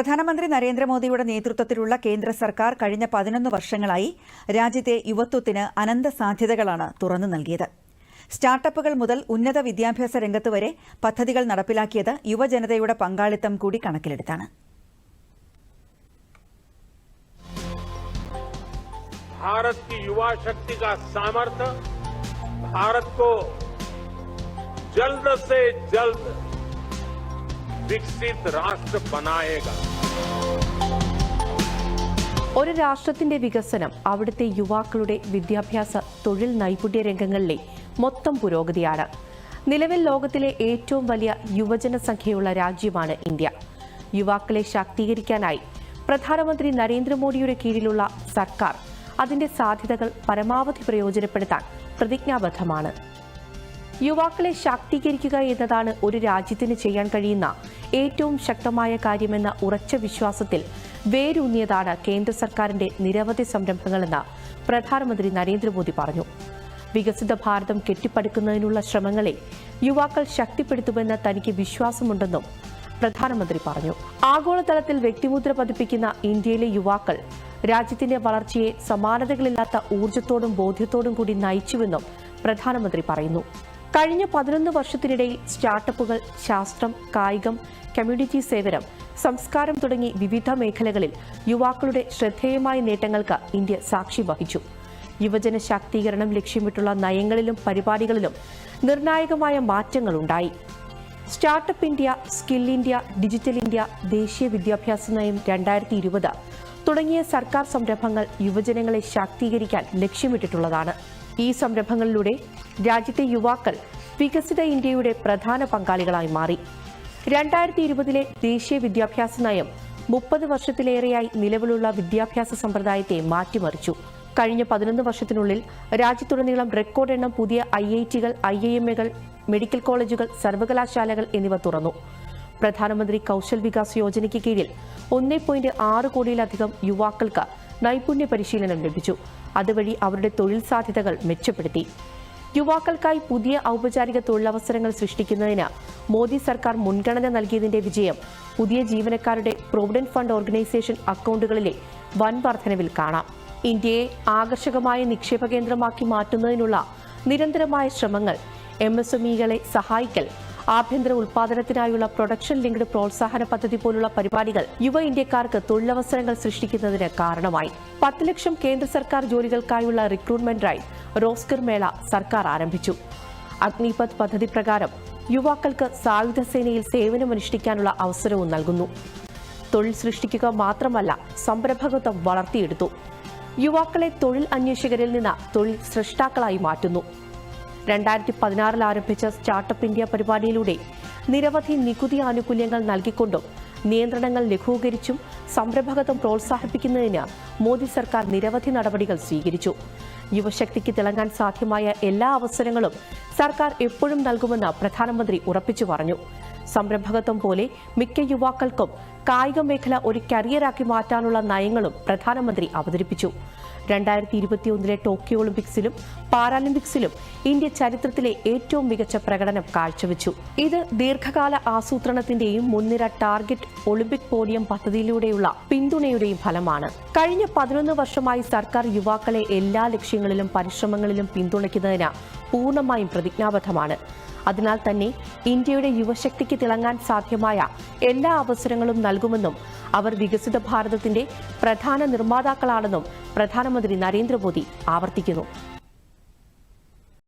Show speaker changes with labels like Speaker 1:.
Speaker 1: പ്രധാനമന്ത്രി നരേന്ദ്രമോദിയുടെ നേതൃത്വത്തിലുള്ള കേന്ദ്ര സർക്കാർ കഴിഞ്ഞ പതിനൊന്ന് വർഷങ്ങളായി രാജ്യത്തെ യുവത്വത്തിന് അനന്ത സാധ്യതകളാണ് തുറന്നു നൽകിയത് സ്റ്റാർട്ടപ്പുകൾ മുതൽ ഉന്നത വിദ്യാഭ്യാസ രംഗത്ത് വരെ പദ്ധതികൾ നടപ്പിലാക്കിയത് യുവജനതയുടെ പങ്കാളിത്തം കൂടി കണക്കിലെടുത്താണ്
Speaker 2: भारत की युवा शक्ति का सामर्थ्य भारत को जल्द से जल्द വികസിത രാഷ്ട്ര
Speaker 3: ഒരു രാഷ്ട്രത്തിന്റെ വികസനം അവിടുത്തെ യുവാക്കളുടെ വിദ്യാഭ്യാസ തൊഴിൽ നൈപുണ്യ രംഗങ്ങളിലെ മൊത്തം പുരോഗതിയാണ്. നിലവിൽ ലോകത്തിലെ ഏറ്റവും വലിയ യുവജനസംഖ്യയുള്ള രാജ്യമാണ് ഇന്ത്യ. യുവാക്കളെ ശാക്തീകരിക്കാനായി പ്രധാനമന്ത്രി നരേന്ദ്രമോദിയുടെ കീഴിലുള്ള സർക്കാർ അതിന്റെ സാധ്യതകൾ പരമാവധി പ്രയോജനപ്പെടുത്താൻ പ്രതിജ്ഞാബദ്ധമാണ്. യുവാക്കളെ ശാക്തീകരിക്കുക എന്നതാണ് ഒരു രാജ്യത്തിന് ചെയ്യാൻ കഴിയുന്ന ഏറ്റവും ശക്തമായ കാര്യമെന്ന ഉറച്ച വിശ്വാസത്തിൽ വേരൂന്നിയതാണ് കേന്ദ്ര സർക്കാരിന്റെ നിരവധി സംരംഭങ്ങളെന്ന് പ്രധാനമന്ത്രി നരേന്ദ്രമോദി പറഞ്ഞു. വികസിത ഭാരതം കെട്ടിപ്പടുക്കുന്നതിനുള്ള ശ്രമങ്ങളെ യുവാക്കൾ ശക്തിപ്പെടുത്തുമെന്ന് തനിക്ക് വിശ്വാസമുണ്ടെന്നും പ്രധാനമന്ത്രി പറഞ്ഞു. ആഗോളതലത്തിൽ വ്യക്തിമുദ്ര പതിപ്പിക്കുന്ന ഇന്ത്യയിലെ യുവാക്കൾ രാജ്യത്തിന്റെ വളർച്ചയെ സമാനതകളില്ലാത്ത ഊർജത്തോടും ബോധ്യത്തോടും കൂടി നയിച്ചുവെന്നും പ്രധാനമന്ത്രി പറയുന്നു. കഴിഞ്ഞ പതിനൊന്ന് വർഷത്തിനിടയിൽ സ്റ്റാർട്ടപ്പുകൾ ശാസ്ത്രം കായികം കമ്മ്യൂണിറ്റി സേവനം സംസ്കാരം തുടങ്ങി വിവിധ മേഖലകളിൽ യുവാക്കളുടെ ശ്രദ്ധേയമായ നേട്ടങ്ങൾക്ക് ഇന്ത്യ സാക്ഷി വഹിച്ചു. യുവജന ശാക്തീകരണം ലക്ഷ്യമിട്ടുള്ള നയങ്ങളിലും പരിപാടികളിലും നിർണായകമായ മാറ്റങ്ങളുണ്ടായി startup India skill India digital India ദേശീയ വിദ്യാഭ്യാസ നയം രണ്ടായിരത്തി ഇരുപത് തുടങ്ങിയ സർക്കാർ സംരംഭങ്ങൾ യുവജനങ്ങളെ ശാക്തീകരിക്കാൻ ലക്ഷ്യമിട്ടിട്ടുള്ളതാണ്. ഈ സംരംഭങ്ങളിലൂടെ രാജ്യത്തെ യുവാക്കൾ വികസിത ഇന്ത്യയുടെ പ്രധാന പങ്കാളികളായി മാറി. രണ്ടായിരത്തി ഇരുപതിലെ ദേശീയ വിദ്യാഭ്യാസ നയം മുപ്പത് വർഷത്തിലേറെയായി നിലവിലുള്ള വിദ്യാഭ്യാസ സമ്പ്രദായത്തെ മാറ്റിമറിച്ചു. കഴിഞ്ഞ പതിനൊന്ന് വർഷത്തിനുള്ളിൽ രാജ്യത്തുടനീളം റെക്കോർഡ് എണ്ണം പുതിയ ഐ ഐ ടികൾ ഐ ഐ എം എകൾ മെഡിക്കൽ കോളേജുകൾ സർവകലാശാലകൾ എന്നിവ തുറന്നു. പ്രധാനമന്ത്രി കൗശൽ വികാസ് യോജനയ്ക്ക് കീഴിൽ ഒന്നേ പോയിന്റ് ആറ് കോടിയിലധികം യുവാക്കൾക്ക് നൈപുണ്യ പരിശീലനം ലഭിച്ചു. അതുവഴി അവരുടെ തൊഴിൽ സാധ്യതകൾ മെച്ചപ്പെടുത്തി. യുവാക്കൾക്കായി പുതിയ ഔപചാരിക തൊഴിലവസരങ്ങൾ സൃഷ്ടിക്കുന്നതിന് മോദി സർക്കാർ മുൻഗണന നൽകിയതിന്റെ വിജയം പുതിയ ജീവനക്കാരുടെ പ്രൊവിഡന്റ് ഫണ്ട് ഓർഗനൈസേഷൻ അക്കൗണ്ടുകളിലെ വൻ വർധനവിൽ കാണാം. ഇന്ത്യയെ ആകർഷകമായ നിക്ഷേപ കേന്ദ്രമാക്കി മാറ്റുന്നതിനുള്ള നിരന്തരമായ ശ്രമങ്ങൾ എം എസ് എം ഇകളെ സഹായിക്കൽ ആഭ്യന്തര ഉൽപാദനത്തിനായുള്ള പ്രൊഡക്ഷൻ ലിങ്ക്ഡ് പ്രോത്സാഹന പദ്ധതി പോലുള്ള പരിപാടികൾ യുവ ഇന്ത്യക്കാർക്ക് തൊഴിലവസരങ്ങൾ സൃഷ്ടിക്കുന്നതിന് കാരണമായി. പത്ത് ലക്ഷം കേന്ദ്ര സർക്കാർ ജോലികൾക്കായുള്ള റിക്രൂട്ട്മെന്റ് ഡ്രൈവ് റോസ്കർ മേള സർക്കാർ ആരംഭിച്ചു. അഗ്നിപത് പദ്ധതി പ്രകാരം യുവാക്കൾക്ക് സായുധ സേനയിൽ സേവനമനുഷ്ഠിക്കാനുള്ള അവസരവും നൽകുന്നു. തൊഴിൽ സൃഷ്ടിക്കുക മാത്രമല്ല സംരംഭകത്വം വളർത്തിയെടുത്തു. യുവാക്കളെ തൊഴിൽ അന്വേഷകരിൽ നിന്ന് തൊഴിൽ സൃഷ്ടാക്കളായി മാറ്റുന്നു. രണ്ടായിരത്തി പതിനാറിൽ ആരംഭിച്ച സ്റ്റാർട്ടപ്പ് ഇന്ത്യ പരിപാടിയിലൂടെ നിരവധി നികുതി ആനുകൂല്യങ്ങൾ നൽകിക്കൊണ്ടും നിയന്ത്രണങ്ങൾ ലഘൂകരിച്ചും സംരംഭകത്വം പ്രോത്സാഹിപ്പിക്കുന്നതിന് മോദി സർക്കാർ നിരവധി നടപടികൾ സ്വീകരിച്ചു. യുവശക്തിക്ക് തിളങ്ങാൻ സാധ്യമായ എല്ലാ അവസരങ്ങളും സർക്കാർ എപ്പോഴും നൽകുമെന്ന് പ്രധാനമന്ത്രി ഉറപ്പിച്ചു പറഞ്ഞു. സംരംഭകത്വം പോലെ മിക്ക യുവാക്കൾക്കും കായിക മേഖല ഒരു കരിയറാക്കി മാറ്റാനുള്ള നയങ്ങളും പ്രധാനമന്ത്രി അവതരിപ്പിച്ചു. രണ്ടായിരത്തി ഇരുപത്തിയൊന്നിലെ ടോക്കിയോ ഒളിമ്പിക്സിലും പാരാലിമ്പിക്സിലും ഇന്ത്യ ചരിത്രത്തിലെ ഏറ്റവും മികച്ച പ്രകടനം കാഴ്ചവെച്ചു. ഇത് ദീർഘകാല ആസൂത്രണത്തിന്റെയും മുൻനിര ടാർഗറ്റ് ഒളിമ്പിക് പോഡിയം പദ്ധതിയിലൂടെയുള്ള പിന്തുണയുടെയും ഫലമാണ്. കഴിഞ്ഞ പതിനൊന്ന് വർഷമായി സർക്കാർ യുവാക്കളെ എല്ലാ ലക്ഷ്യങ്ങളിലും പരിശ്രമങ്ങളിലും പിന്തുണയ്ക്കുന്നതിന് പൂർണമായും പ്രതിജ്ഞാബദ്ധമാണ്. അതിനാൽ തന്നെ ഇന്ത്യയുടെ യുവശക്തിക്ക് തിളങ്ങാൻ സാധ്യമായ എല്ലാ അവസരങ്ങളും നൽകുമെന്നും അവർ വികസിത ഭാരതത്തിന്റെ പ്രധാന നിർമ്മാതാക്കളാണെന്നും പ്രധാനമന്ത്രി നരേന്ദ്രമോദി ആവർത്തിക്കുന്നു.